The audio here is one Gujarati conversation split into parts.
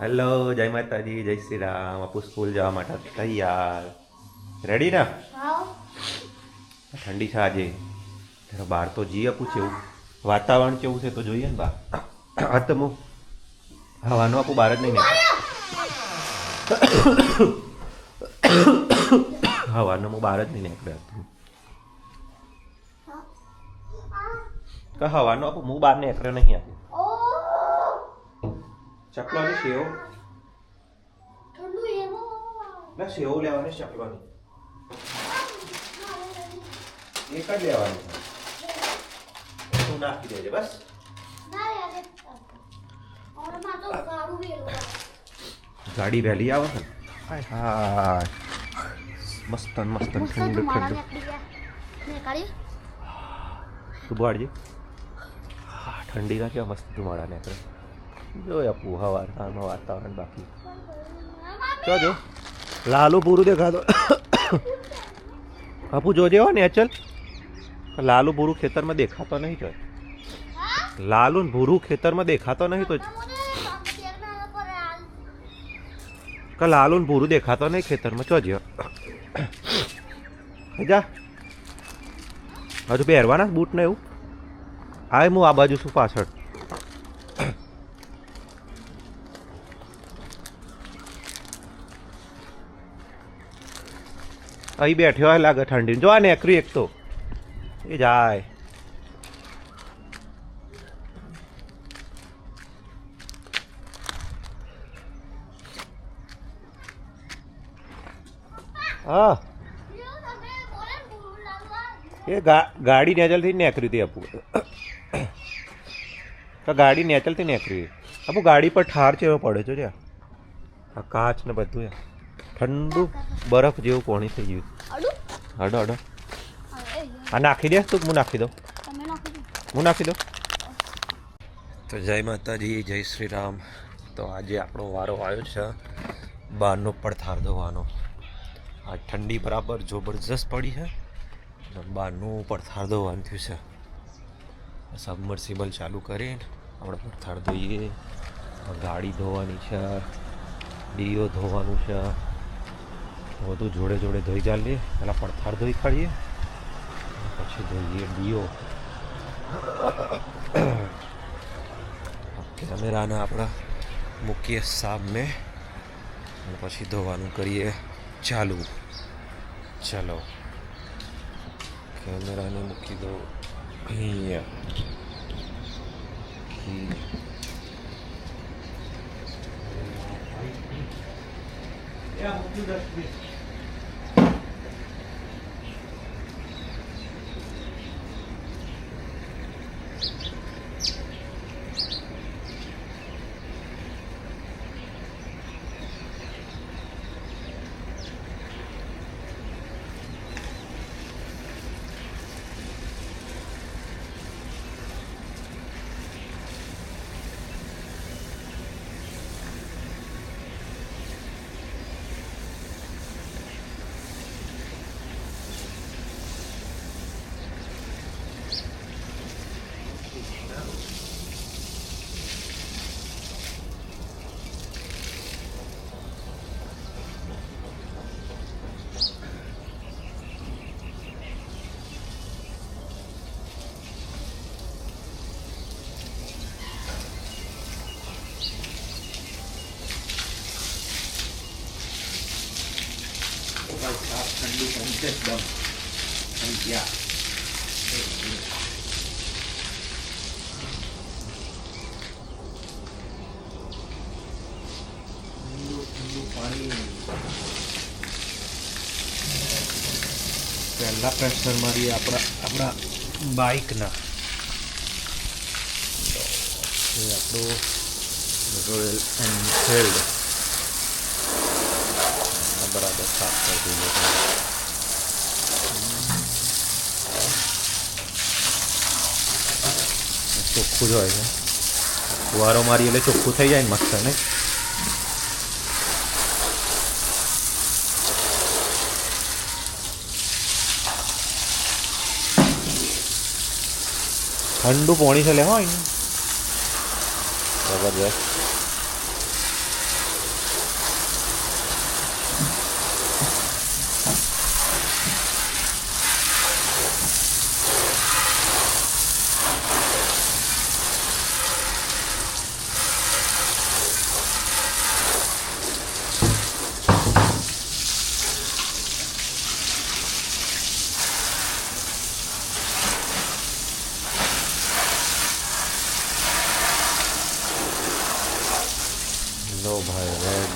હેલો જય માતાજી જય શ્રી રામ આપુ સ્કૂલ જવા માટે તૈયાર. રેડી ને? ઠંડી છે આજે. ત્યારે બહાર તો જી આપું છે એવું. વાતાવરણ કેવું છે તો જોઈએ ને બા. હા તો હું હવાનું આપું બહાર જ નહીં ને હવાનું હું બહાર જ નહીં નીકળ્યો હતું. કે હવાનું આપું? હું બહાર નીકળ્યો નહીં આજે. ચકલોની સેવ ના સેવ લેવાની ચકલોની એક જ લેવાની તું નાખી દેજે બસ ગાડી વહેલી આવે છે હાય મસ્ત મસ્ત ઠંડુ ઠંડુ તું બાળજી ઠંડી ના કેવા મસ્ત ધુમાડા નીકળે જોઈ આપું હવાર, હાલમાં વાતાવરણ બાકી. જો જો. લાલુ પૂરું દેખાતો. આપું જોજે હો નેચર લાલુ ભૂરું ખેતરમાં દેખાતો નહીં જોય લાલુ ભૂરું ખેતરમાં દેખાતો નહીં, તો કે લાલુ ભૂરું દેખાતો નહીં ખેતરમાં ચોજ્યો જા. હજુ પહેરવાના બૂટ ને એવું? આય હું આ બાજુ છું પાછળ. અહીં બેઠ્યો હોય લાગે ઠંડી જો આ નેકરી એક તો. એ જાય. હા. એ ગાડી નેચલથી નેકરી હતી આપું. તો ગાડી નેચલથી નેકરી. આપું ગાડી પર ઠાર છે એવો પડે છે આ કાચ ને બધું યાર. ઠંડુ બરફ જેવું પાણી થઈ ગયું. હડો હડો આ નાખી દે તું હું નાખી દઉં. હું નાખી દઉં. તો જય માતાજી જય શ્રી રામ તો આજે આપણો વારો આવ્યો છે બહારનો પડથાર ધોવાનો આ ઠંડી બરાબર જબરજસ્ત પડી છે. અને બહારનું પડથાર ધોવાનું થયું છે. સબમર્સિબલ ચાલુ કરીને આપણે પડથાર ધોઈએ. ગાડી ધોવાની છે ડીઓ ધોવાનું છે. બધું જોડે જોડે ધોઈ ચાલીએ. પહેલાં પડથાર ધોઈ કાઢીએ પછી ધોઈએ ડીઓ. કેમેરાને આપણા મૂકીએ સામે. અને પછી ધોવાનું કરીએ ચાલુ. ચલો. કેમેરાને મૂકી દો અહીંયા. Yeah, we'll do અને ઠંડુ ઠંડુ પાણી પહેલા પ્રેશર મારી આપણા આપણા બાઇકના આપણું રોયલ એન્ફિલ્ડ બરાબર સાફ કરી દઈએ ચોખ્ખું જ હોય છે. ફુવારો મારી એટલે ચોખ્ખું થઈ જાય ને મસ્ત, નહીં? ઠંડુ પાણી છે, લેવા જબરજસ્ત લો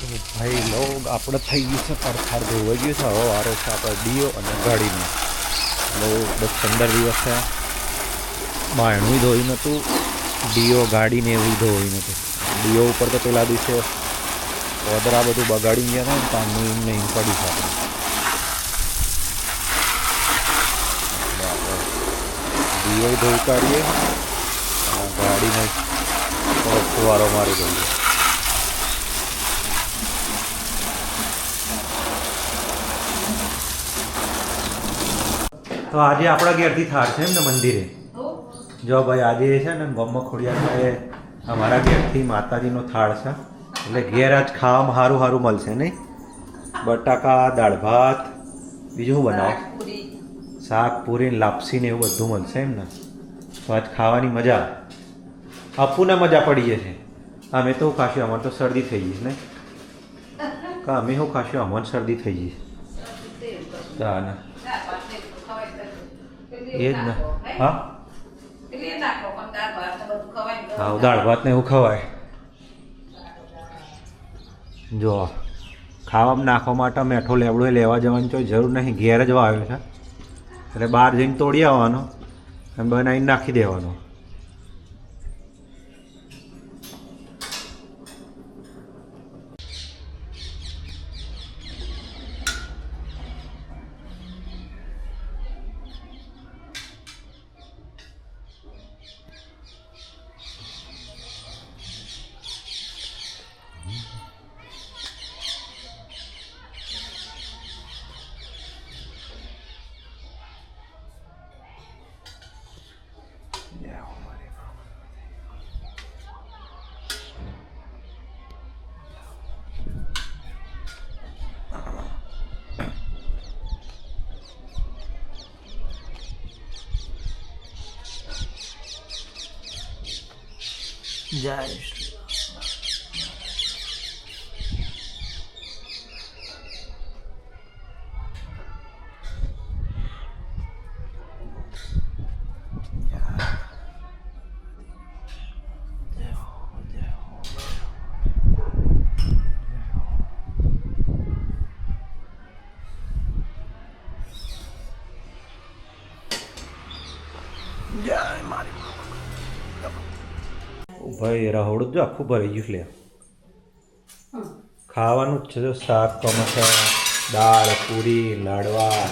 ભાઈ, લોગ આપણે થઈ ગયું છે પરફાર ધોવાઈ ગયું છે હવે વારો છે આપણે ડીઓ અને ગાડીનો. લો દસ પંદર દિવસ થયા. બાયણું ધોઈ નહોતું ડીઓ ગાડીને એવું ધોઈ નહોતું ડીઓ ઉપર તો પેલા દિવસે ઓદરા બધું બગાડી ગયા હતા ને એમ નહીં પડી છે આપણે ડીઓ ધોઈ કાઢીએ. ગાડીને ફુવારો મારી દઈએ તો આજે આપણા ઘેરથી થાળ છે એમ ને મંદિરે? જો ભાઈ આજે છે ને ગમમાં ખોડિયા એ અમારા ઘેરથી માતાજીનો થાળ છે. એટલે ઘેર આજ ખાવામાં સારું સારું મળશે નહીં? બટાકા દાળ ભાત બીજું શું બનાવો? શાક પૂરી. લાપસી ને એવું બધું મળશે એમ ને? તો આજ ખાવાની મજા. અપુને મજા પડી જશે. અમે તો ખાશું અમારે તો શરદી થઈ ગઈ ને? કા અમે શું ખાશું? અમારે શરદી થઈ ના ને એ જ ને. હા? હા, દાળ ભાત ને એવું ખવાય. જો, ખાવામાં નાખવા માટે મેઠો લેવડો લેવા જવાની કોઈ જરૂર નહીં. ઘેર જ વાવ્યો છે. એટલે બહાર જઈને તોડી આવવાનો અને બનાવીને નાખી દેવાનો. જય ભાઈ રહોડું જો આખું ભરાઈ ગયું લે. ખાવાનું જ છે જો શાક કમસા દાળ પૂરી લાડવા.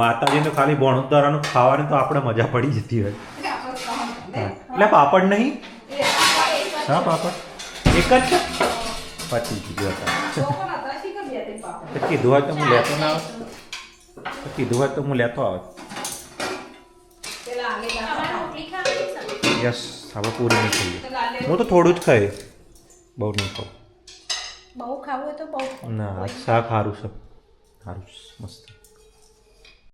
માતાજીનું ખાલી ભણોદરાનું ખાવાની તો આપણે મજા પડી જતી હોય. એટલે પાપડ નહીં? હા પાપડ. એક જ છે? પચી કીધું હતા. કીધું હોય તો હું લેતો ના આવે કીધું હોય તો હું લેતો આવે યસ. હવે પૂરી નહીં ખાઈએ. હું તો થોડું જ ખાઈ બહુ નહીં ખાઉં બહુ ખાવું તો બહુ ના શાક સારું છે. સારું મસ્ત.